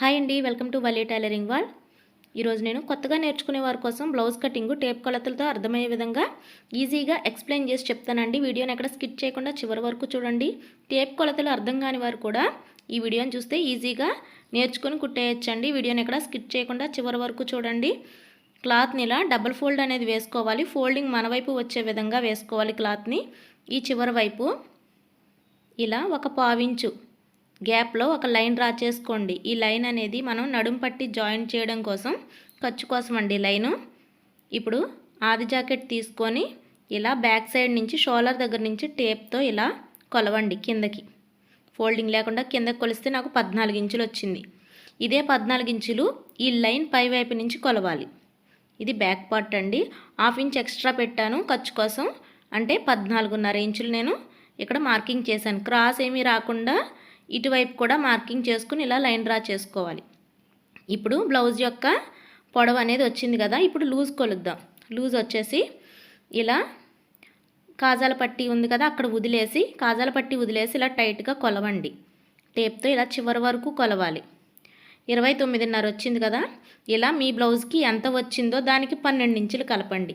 Hi అండి welcome to వలే tailoring wall. ఈరోజు నేను కొత్తగా నేర్చుకునే వారి కోసం బ్లౌజ్ కటింగ్ టేప్ కొలతలతో అర్థమయ్యే విధంగా ఈజీగా ఎక్స్ప్లెయిన్ చేసి చెప్తానండి. వీడియోని ఎక్కడ స్కిప్ చేయకుండా చివరి వరకు చూడండి. టేప్ కొలతలు అర్థం కాని వారు కూడా ఈ వీడియోని చూస్తే ఈజీగా నేర్చుకుని కుట్టేయచ్చండి. వీడియోని ఎక్కడ స్కిప్ చేయకుండా చివరి వరకు చూడండి. క్లాత్ని ఇలా డబుల్ ఫోల్డ్ అనేది వేసుకోవాలి. ఫోల్డింగ్ మన వైపు వచ్చే విధంగా వేసుకోవాలి క్లాత్ని ఈ చివరి వైపు ఇలా ఒక పావించు గ్యాప్లో ఒక లైన్ డ్రా చేసుకోండి. ఈ లైన్ అనేది మనం నడుం పట్టి జాయింట్ చేయడం కోసం ఖర్చు కోసం అండి లైను. ఇప్పుడు ఆది జాకెట్ తీసుకొని ఇలా బ్యాక్ సైడ్ నుంచి షోలర్ దగ్గర నుంచి టేప్తో ఇలా కొలవండి కిందకి. ఫోల్డింగ్ లేకుండా కిందకి కొలిస్తే నాకు పద్నాలుగు ఇంచులు వచ్చింది. ఇదే పద్నాలుగు ఇంచులు ఈ లైన్ పై వైపు నుంచి కొలవాలి. ఇది బ్యాక్ పార్ట్ అండి. హాఫ్ ఇంచ్ ఎక్స్ట్రా పెట్టాను ఖర్చు కోసం. అంటే పద్నాలుగున్నర ఇంచులు నేను ఇక్కడ మార్కింగ్ చేశాను. క్రాస్ ఏమీ రాకుండా ఇటువైపు కూడా మార్కింగ్ చేసుకుని ఇలా లైన్ డ్రా చేసుకోవాలి. ఇప్పుడు బ్లౌజ్ యొక్క పొడవు అనేది వచ్చింది కదా ఇప్పుడు లూజ్ కొలుద్దాం. లూజ్ వచ్చేసి ఇలా కాజాల పట్టి ఉంది కదా అక్కడ వదిలేసి కాజాల పట్టి వదిలేసి ఇలా టైట్గా కొలవండి. టేప్తో ఇలా చివరి వరకు కొలవాలి. ఇరవై తొమ్మిదిన్నర వచ్చింది కదా ఇలా మీ బ్లౌజ్కి ఎంత వచ్చిందో దానికి పన్నెండు ఇంచులు కలపండి.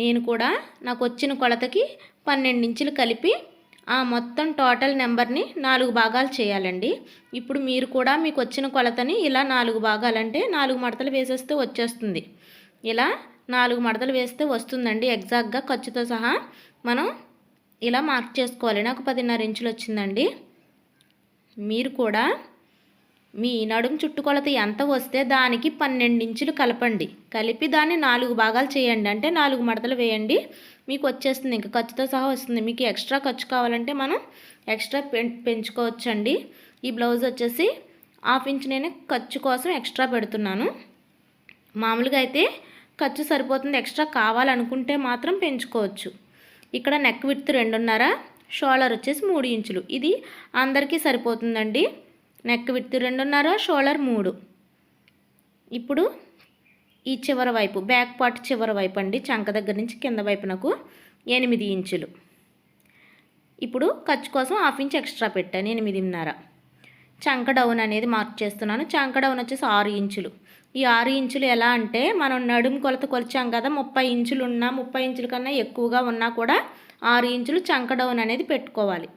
నేను కూడా నాకు వచ్చిన కొలతకి పన్నెండు ఇంచులు కలిపి ఆ మొత్తం టోటల్ నెంబర్ని నాలుగు భాగాలు చేయాలండి. ఇప్పుడు మీరు కూడా మీకు వచ్చిన కొలతని ఇలా నాలుగు భాగాలంటే నాలుగు మడతలు వేసేస్తే వచ్చేస్తుంది. ఇలా నాలుగు మడతలు వేస్తే వస్తుందండి ఎగ్జాక్ట్గా. ఖర్చుతో సహా మనం ఇలా మార్క్ చేసుకోవాలి నాకు పదిన్నర ఇంచులు వచ్చిందండి. మీరు కూడా మీ నడుము చుట్టుకొలత ఎంత వస్తే దానికి పన్నెండు ఇంచులు కలపండి. కలిపి దాన్ని నాలుగు భాగాలు చేయండి. అంటే నాలుగు మడతలు వేయండి. మీకు వచ్చేస్తుంది. ఇంకా ఖర్చుతో సహా వస్తుంది. మీకు ఎక్స్ట్రా ఖర్చు కావాలంటే మనం ఎక్స్ట్రా పెంచుకోవచ్చండి. ఈ బ్లౌజ్ వచ్చేసి హాఫ్ ఇంచ్ నేను ఖర్చు కోసం ఎక్స్ట్రా పెడుతున్నాను. మామూలుగా అయితే ఖర్చు సరిపోతుంది. ఎక్స్ట్రా కావాలనుకుంటే మాత్రం పెంచుకోవచ్చు. ఇక్కడ నెక్ విత్ రెండున్నర షోల్డర్ వచ్చేసి మూడు ఇంచులు. ఇది అందరికీ సరిపోతుందండి. నెక్ విత్ రెండున్నర షోల్డర్ మూడు. ఇప్పుడు ఈ చివరి వైపు బ్యాక్ పార్ట్ చివరి వైపు అండి. చంక దగ్గర నుంచి కింద వైపునకు ఎనిమిది ఇంచులు. ఇప్పుడు ఖర్చు కోసం హాఫ్ ఇంచ్ ఎక్స్ట్రా పెట్టాను ఎనిమిదిన్నర. చంక డౌన్ అనేది మార్క్ చేస్తున్నాను. చంక డౌన్ వచ్చేసి ఆరు ఇంచులు. ఈ ఆరు ఇంచులు ఎలా అంటే మనం నడుము కొలత కొలిచాం కదా ముప్పై ఇంచులు ఉన్నా ముప్పై ఇంచుల కన్నా ఎక్కువగా ఉన్నా కూడా ఆరు ఇంచులు చంక డౌన్ అనేది పెట్టుకోవాలి.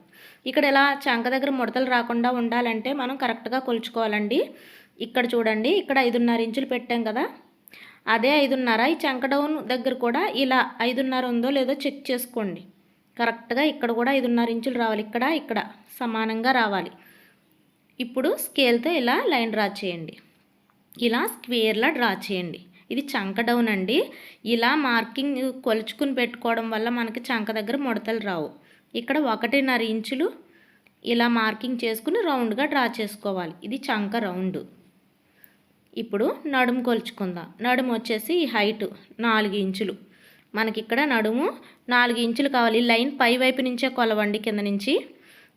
ఇక్కడ ఇలా చంక దగ్గర ముడతలు రాకుండా ఉండాలంటే మనం కరెక్ట్గా కొలుచుకోవాలండి. ఇక్కడ చూడండి ఇక్కడ ఐదున్నర ఇంచులు పెట్టాం కదా. అదే ఐదున్నర ఈ చంక డౌన్ దగ్గర కూడా ఇలా ఐదున్నర ఉందో లేదో చెక్ చేసుకోండి. కరెక్ట్గా ఇక్కడ కూడా ఐదున్నర ఇంచులు రావాలి. ఇక్కడ ఇక్కడ సమానంగా రావాలి. ఇప్పుడు స్కేల్తో ఇలా లైన్ డ్రా చేయండి. ఇలా స్క్వేర్లా డ్రా చేయండి. ఇది చంక డౌన్ అండి. ఇలా మార్కింగ్ కొలుచుకుని పెట్టుకోవడం వల్ల మనకి చంక దగ్గర ముడతలు రావు. ఇక్కడ ఒకటిన్నర ఇంచులు ఇలా మార్కింగ్ చేసుకుని రౌండ్గా డ్రా చేసుకోవాలి. ఇది చంక రౌండ్. ఇప్పుడు నడుము కొలుచుకుందాం. నడుము వచ్చేసి హైట్ నాలుగు ఇంచులు. మనకి ఇక్కడ నడుము నాలుగు ఇంచులు కావాలి. లైన్ పై వైపు నుంచే కొలవండి. కింద నుంచి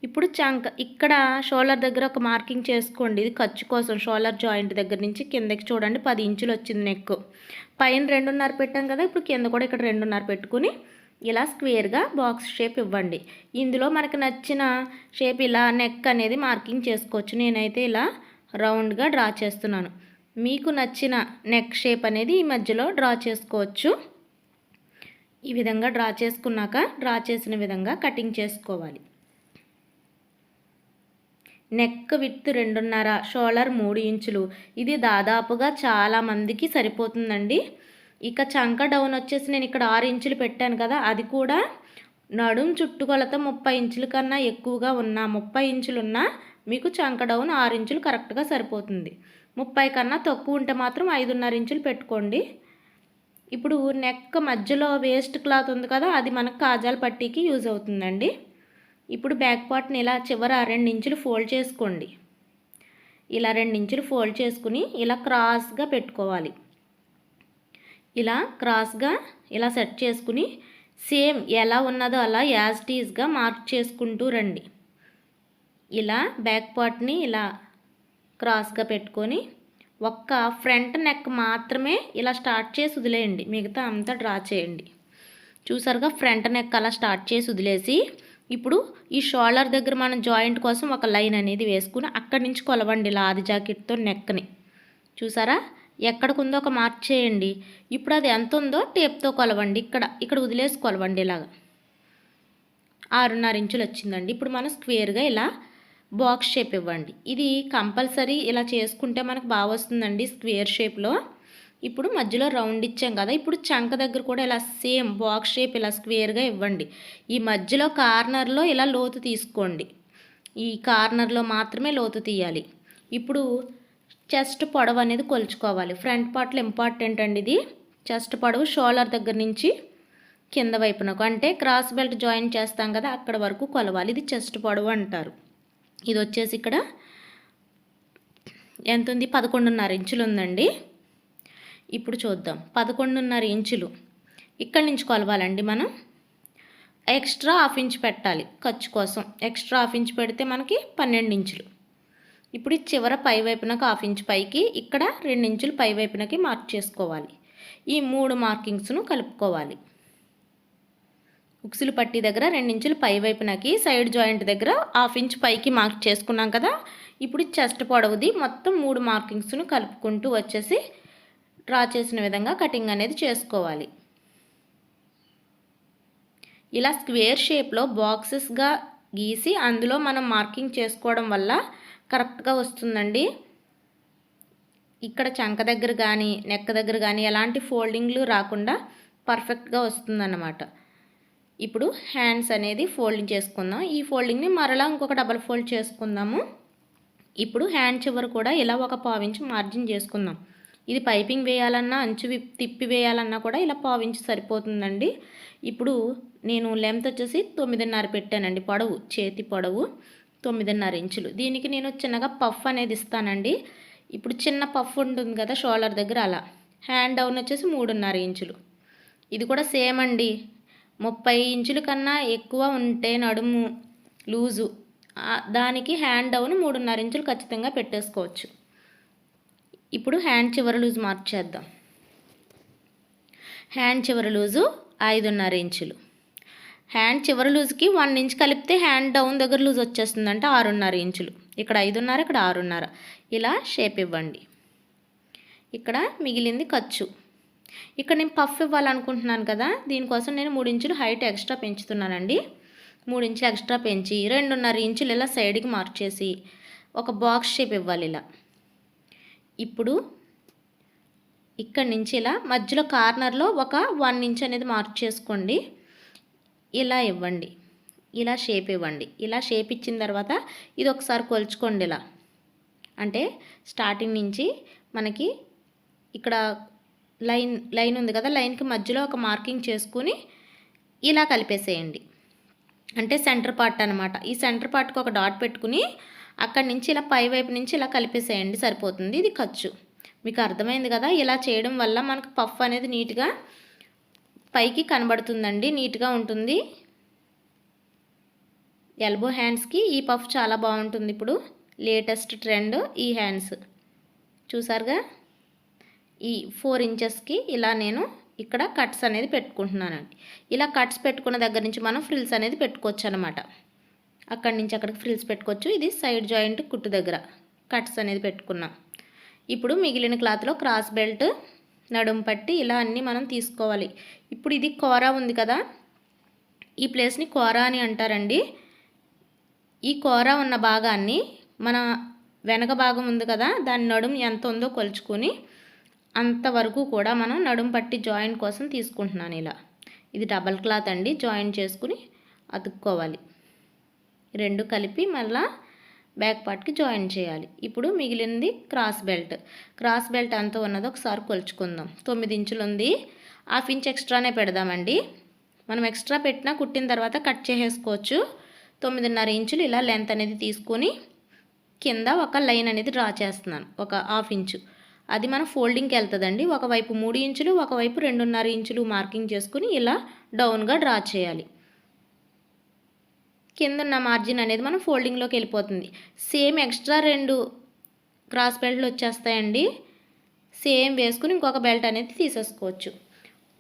ఇప్పుడు చంక ఇక్కడ షోల్డర్ దగ్గర ఒక మార్కింగ్ చేసుకోండి. ఇది ఖర్చు కోసం షోల్డర్ జాయింట్ దగ్గర నుంచి కిందకి చూడండి. పది ఇంచులు వచ్చింది నెక్ పైన రెండున్నర పెట్టాం కదా. ఇప్పుడు కింద కూడా ఇక్కడ రెండున్నర పెట్టుకుని ఇలా స్క్వేర్గా బాక్స్ షేప్ ఇవ్వండి. ఇందులో మనకు నచ్చిన షేప్ ఇలా నెక్ అనేది మార్కింగ్ చేసుకోవచ్చు. నేనైతే ఇలా రౌండ్గా డ్రా చేస్తున్నాను. మీకు నచ్చిన నెక్ షేప్ అనేది ఈ మధ్యలో డ్రా చేసుకోవచ్చు. ఈ విధంగా డ్రా చేసుకున్నాక డ్రా చేసిన విధంగా కటింగ్ చేసుకోవాలి. నెక్ విత్ రెండున్నర షోల్డర్ మూడు ఇంచులు. ఇది దాదాపుగా చాలామందికి సరిపోతుందండి. ఇక చంక డౌన్ వచ్చేసి నేను ఇక్కడ ఆరు ఇంచులు పెట్టాను కదా అది కూడా నడుం చుట్టుకొలత ముప్పై ఇంచుల కన్నా ఎక్కువగా ఉన్న ముప్పై ఇంచులున్నా మీకు చంక డౌన్ ఆరు ఇంచులు కరెక్ట్గా సరిపోతుంది. ముప్పై కన్నా తక్కువ ఉంటే మాత్రం ఐదున్నర ఇంచులు పెట్టుకోండి. ఇప్పుడు నెక్ మధ్యలో వేస్ట్ క్లాత్ ఉంది కదా అది మనకు కాజాల పట్టీకి యూజ్ అవుతుందండి. ఇప్పుడు బ్యాక్ పార్ట్ని ఇలా చివర రెండు ఇంచులు ఫోల్డ్ చేసుకోండి. ఇలా రెండు ఇంచులు ఫోల్డ్ చేసుకుని ఇలా క్రాస్గా పెట్టుకోవాలి. ఇలా క్రాస్గా ఇలా సెట్ చేసుకుని సేమ్ ఎలా ఉన్నదో అలా యాజ్ టీజ్గా మార్క్ చేసుకుంటూ రండి. ఇలా బ్యాక్ పార్ట్ని ఇలా క్రాస్గా పెట్టుకొని ఒక్క ఫ్రంట్ నెక్ మాత్రమే ఇలా స్టార్ట్ చేసి వదిలేయండి. మిగతా అంతా డ్రా చేయండి. చూసారుగా ఫ్రంట్ నెక్ అలా స్టార్ట్ చేసి వదిలేసి ఇప్పుడు ఈ షోల్డర్ దగ్గర మనం జాయింట్ కోసం ఒక లైన్ అనేది వేసుకుని అక్కడి నుంచి కొలవండి లాది జాకెట్తో నెక్ని. చూసారా? ఎక్కడికి ఉందో ఒక మార్క్ చేయండి. ఇప్పుడు అది ఎంత ఉందో టేప్తో కొలవండి. ఇక్కడ ఇక్కడ వదిలేసి కొలవండి ఇలాగా. ఆరున్నర ఇంచులు వచ్చిందండి. ఇప్పుడు మనం స్క్వేర్గా ఇలా బాక్స్ షేప్ ఇవ్వండి. ఇది కంపల్సరీ ఇలా చేసుకుంటే మనకు బాగా వస్తుందండి స్క్వేర్ షేప్లో. ఇప్పుడు మధ్యలో రౌండ్ ఇచ్చాం కదా. ఇప్పుడు చంక దగ్గర కూడా ఇలా సేమ్ బాక్స్ షేప్ ఇలా స్క్వేర్గా ఇవ్వండి. ఈ మధ్యలో కార్నర్లో ఇలా లోతు తీసుకోండి. ఈ కార్నర్లో మాత్రమే లోతు తీయాలి. ఇప్పుడు చెస్ట్ పొడవు అనేది కొలుచుకోవాలి. ఫ్రంట్ పార్ట్లో ఇంపార్టెంట్ అండి ఇది. చెస్ట్ పొడవు షోల్డర్ దగ్గర నుంచి కింద వైపునకు. అంటే క్రాస్ బెల్ట్ జాయిన్ చేస్తాం కదా అక్కడ వరకు కొలవాలి. ఇది చెస్ట్ పొడవు అంటారు. ఇది వచ్చేసి ఇక్కడ ఎంత ఉంది? పదకొండున్నర ఇంచులు ఉందండి. ఇప్పుడు చూద్దాం. పదకొండున్నర ఇంచులు. ఇక్కడి నుంచి కొలవాలండి మనం. ఎక్స్ట్రా హాఫ్ ఇంచ్ పెట్టాలి ఖర్చు కోసం. ఎక్స్ట్రా హాఫ్ ఇంచ్ పెడితే మనకి పన్నెండు ఇంచులు. ఇప్పుడు చివర పై వైపునకు హాఫ్ ఇంచ్ పైకి ఇక్కడ రెండు ఇంచులు పై వైపునకి మార్క్ చేసుకోవాలి. ఈ మూడు మార్కింగ్స్ను కలుపుకోవాలి. ఉక్సులు పట్టి దగ్గర రెండించులు పై వైపునకి సైడ్ జాయింట్ దగ్గర హాఫ్ ఇంచ్ పైకి మార్క్ చేసుకున్నాం కదా? ఇప్పుడు చెస్ట్ పొడవుది మొత్తం మూడు మార్కింగ్స్ను కలుపుకుంటూ వచ్చేసి డ్రా చేసిన విధంగా కటింగ్ అనేది చేసుకోవాలి. ఇలా స్క్వేర్ షేప్లో బాక్సెస్గా గీసి అందులో మనం మార్కింగ్ చేసుకోవడం వల్ల కరెక్ట్గా వస్తుందండి. ఇక్కడ చంక దగ్గర కానీ నెక్క దగ్గర కానీ ఎలాంటి ఫోల్డింగ్లు రాకుండా పర్ఫెక్ట్గా వస్తుందన్నమాట. ఇప్పుడు హ్యాండ్స్ అనేది ఫోల్డింగ్ చేసుకుందాం. ఈ ఫోల్డింగ్ని మరలా ఇంకొక డబల్ ఫోల్డ్ చేసుకుందాము. ఇప్పుడు హ్యాండ్ చివర కూడా ఇలా ఒక పావించి మార్జిన్ చేసుకుందాం. ఇది పైపింగ్ వేయాలన్నా అంచు తిప్పి వేయాలన్నా కూడా ఇలా పావించి సరిపోతుందండి. ఇప్పుడు నేను లెంత్ వచ్చేసి తొమ్మిదిన్నర పెట్టానండి పొడవు చేతి పొడవు. తొమ్మిదిన్నర ఇంచులు. దీనికి నేను చిన్నగా పఫ్ అనేది ఇస్తానండి. ఇప్పుడు చిన్న పఫ్ ఉంటుంది కదా షోల్డర్ దగ్గర అలా. హ్యాండ్ డౌన్ వచ్చేసి మూడున్నర ఇంచులు. ఇది కూడా సేమ్ అండి. ముప్పై ఇంచుల కన్నా ఎక్కువ ఉంటే నడుము లూజు. దానికి హ్యాండ్ డౌన్ మూడున్నర ఇంచులు ఖచ్చితంగా పెట్టేసుకోవచ్చు. ఇప్పుడు హ్యాండ్ చివరి లూజ్ మార్చేద్దాం హ్యాండ్ చివరి లూజు ఐదున్నర ఇంచులు. హ్యాండ్ చివరి లూజ్కి వన్ ఇంచ్ కలిపితే హ్యాండ్ డౌన్ దగ్గర లూజ్ వచ్చేస్తుందంటే ఆరున్నర ఇంచులు. ఇక్కడ ఐదున్నర ఇక్కడ ఆరున్నర. ఇలా షేప్ ఇవ్వండి. ఇక్కడ మిగిలింది ఖర్చు. ఇక్కడ నేను పఫ్ ఇవ్వాలనుకుంటున్నాను కదా దీనికోసం నేను మూడు ఇంచులు హైట్ ఎక్స్ట్రా పెంచుతున్నానండి. మూడు ఇంచులు ఎక్స్ట్రా పెంచి రెండున్నర ఇంచులు ఇలా సైడ్కి మార్చేసి ఒక బాక్స్ షేప్ ఇవ్వాలి ఇలా. ఇప్పుడు ఇక్కడి నుంచి ఇలా మధ్యలో కార్నర్లో ఒక వన్ ఇంచ్ అనేది మార్క్ చేసుకోండి. ఇలా ఇవ్వండి. ఇలా షేప్ ఇవ్వండి. ఇలా షేప్ ఇచ్చిన తర్వాత ఇది ఒకసారి కొలుచుకోండి ఇలా. అంటే స్టార్టింగ్ నుంచి మనకి ఇక్కడ లైన్ లైన్ ఉంది కదా లైన్కి మధ్యలో ఒక మార్కింగ్ చేసుకుని ఇలా కలిపేసేయండి. అంటే సెంటర్ పార్ట్ అనమాట ఈ సెంటర్ పార్ట్కి ఒక డాట్ పెట్టుకుని అక్కడి నుంచి ఇలా పై వైపు నుంచి ఇలా కలిపేసేయండి సరిపోతుంది. ఇది ఖర్చు. మీకు అర్థమైంది కదా ఇలా చేయడం వల్ల మనకు పఫ్ అనేది నీట్గా పైకి కనబడుతుందండి నీట్గా ఉంటుంది. ఎల్బో హ్యాండ్స్కి ఈ పఫ్ చాలా బాగుంటుంది ఇప్పుడు. లేటెస్ట్ ట్రెండ్ ఈ హ్యాండ్స్ చూసారుగా? ఈ ఫోర్ ఇంచెస్కి ఇలా నేను ఇక్కడ కట్స్ అనేది పెట్టుకుంటున్నానండి. ఇలా కట్స్ పెట్టుకున్న దగ్గర నుంచి మనం ఫ్రిల్స్ అనేది పెట్టుకోవచ్చు అనమాట అక్కడి నుంచి అక్కడికి ఫ్రిల్స్ పెట్టుకోవచ్చు. ఇది సైడ్ జాయింట్ కుట్టు దగ్గర కట్స్ అనేది పెట్టుకున్నాం. ఇప్పుడు మిగిలిన క్లాత్లో క్రాస్ బెల్ట్ నడుం పట్టి ఇలా అన్నీ మనం తీసుకోవాలి. ఇప్పుడు ఇది కోరా ఉంది కదా? ఈ ప్లేస్ని కోరా అని అంటారండి. ఈ కోరా ఉన్న భాగాన్ని మన వెనక భాగం ఉంది కదా? దాని నడుం ఎంత ఉందో కొలుచుకొని అంతవరకు కూడా మనం నడుం పట్టి జాయింట్ కోసం తీసుకుంటున్నాను ఇలా. ఇది డబల్ క్లాత్ అండి. జాయింట్ చేసుకుని అతుక్కోవాలి. రెండు కలిపి మళ్ళీ బ్యాక్ పార్ట్కి జాయిన్ చేయాలి. ఇప్పుడు మిగిలింది క్రాస్ బెల్ట్. క్రాస్ బెల్ట్ ఎంత ఉన్నదో ఒకసారి కొలుచుకుందాం. తొమ్మిది ఇంచులు ఉంది హాఫ్ ఇంచ్ ఎక్స్ట్రానే పెడదామండి. మనం ఎక్స్ట్రా పెట్టినా కుట్టిన తర్వాత కట్ చేసేసుకోవచ్చు. తొమ్మిదిన్నర ఇంచులు ఇలా లెంత్ అనేది తీసుకొని కింద ఒక లైన్ అనేది డ్రా చేస్తున్నాను. ఒక హాఫ్ ఇంచు. అది మన ఫోల్డింగ్కి వెళ్తుందండి. ఒకవైపు మూడు ఇంచులు ఒకవైపు రెండున్నర ఇంచులు మార్కింగ్ చేసుకుని ఇలా డౌన్గా డ్రా చేయాలి. కింద ఉన్న మార్జిన్ అనేది మనం ఫోల్డింగ్లోకి వెళ్ళిపోతుంది. సేమ్ ఎక్స్ట్రా రెండు క్రాస్ బెల్ట్లు వచ్చేస్తాయండి. సేమ్ వేసుకుని ఇంకొక బెల్ట్ అనేది తీసేసుకోవచ్చు.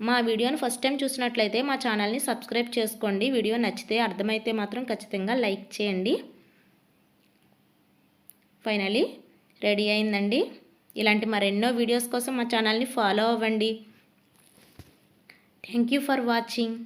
మా వీడియోని ఫస్ట్ టైం చూసినట్లయితే మా ఛానల్ని సబ్స్క్రైబ్ చేసుకోండి. వీడియో నచ్చితే అర్థమైతే మాత్రం ఖచ్చితంగా లైక్ చేయండి. ఫైనలీ రెడీ అయిందండి. ఇలాంటి మరెన్నో వీడియోస్ కోసం మా ఛానల్ని ఫాలో అవ్వండి. Thank you for watching